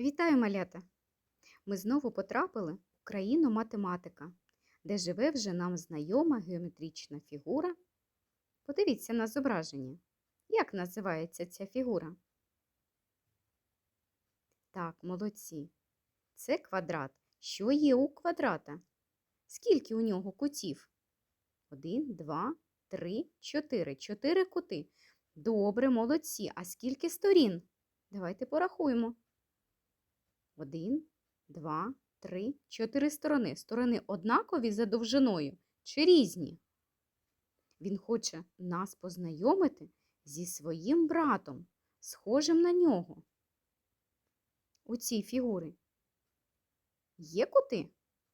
Вітаю, малята! Ми знову потрапили в країну математика, де живе вже нам знайома геометрична фігура. Подивіться на зображення. Як називається ця фігура? Так, молодці. Це квадрат. Що є у квадрата? Скільки у нього кутів? Один, два, три, чотири. Чотири кути. Добре, молодці. А скільки сторін? Давайте порахуємо. Один, два, три, чотири сторони. Сторони однакові за довжиною чи різні? Він хоче нас познайомити зі своїм братом, схожим на нього. У цій фігурі є кути?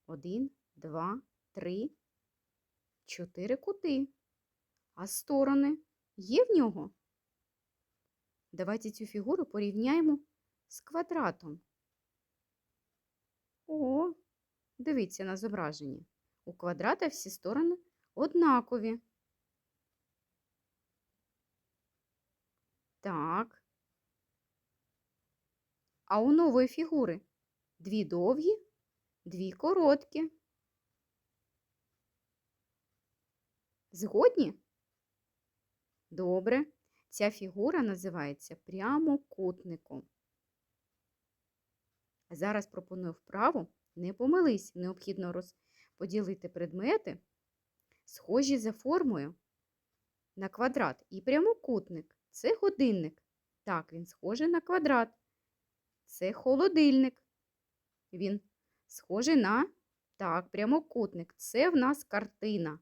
Один, два, три, чотири кути. А сторони є в нього? Давайте цю фігуру порівняємо з квадратом. О, дивіться на зображення. У квадрата всі сторони однакові. Так. А у нової фігури дві довгі, дві короткі. Згодні? Добре. Ця фігура називається прямокутником. Зараз пропоную вправу не помились, необхідно розподілити предмети, схожі за формою на квадрат і прямокутник. Це годинник. Так, він схожий на квадрат. Це холодильник. Він схожий на так, прямокутник. Це в нас картина.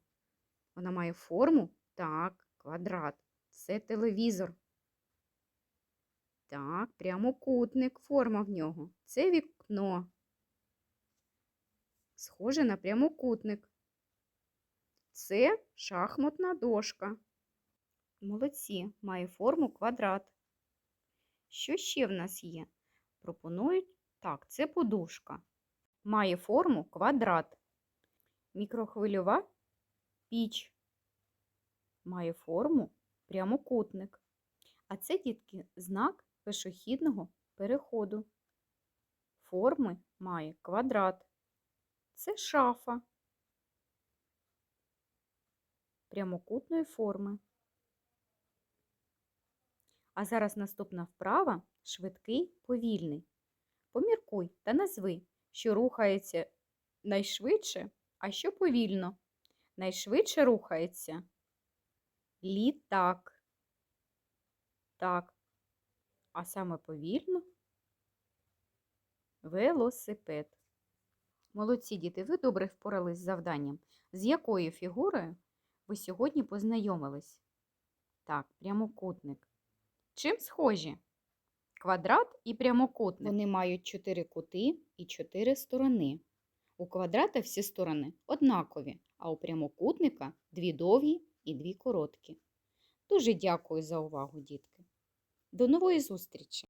Вона має форму так, квадрат. Це телевізор. Так, прямокутник, форма в нього. Це вікно. Схоже на прямокутник. Це шахматна дошка. Молодці, має форму квадрат. Що ще в нас є? Пропонують так, це подушка. Має форму квадрат. Мікрохвильова піч. Має форму прямокутник. А це, дітки, знак пішохідного переходу. Форми має квадрат. Це шафа прямокутної форми. А зараз наступна вправа швидкий, повільний. Поміркуй та назви, що рухається найшвидше, а що повільно. Найшвидше рухається літак. Так, а саме повільно велосипед. Молодці діти, ви добре впорались з завданням. З якою фігурою ви сьогодні познайомились? Так, прямокутник. Чим схожі? Квадрат і прямокутник. Вони мають чотири кути і чотири сторони. У квадрата всі сторони однакові, а у прямокутника дві довгі і дві короткі. Дуже дякую за увагу, дітки. До нової зустрічі!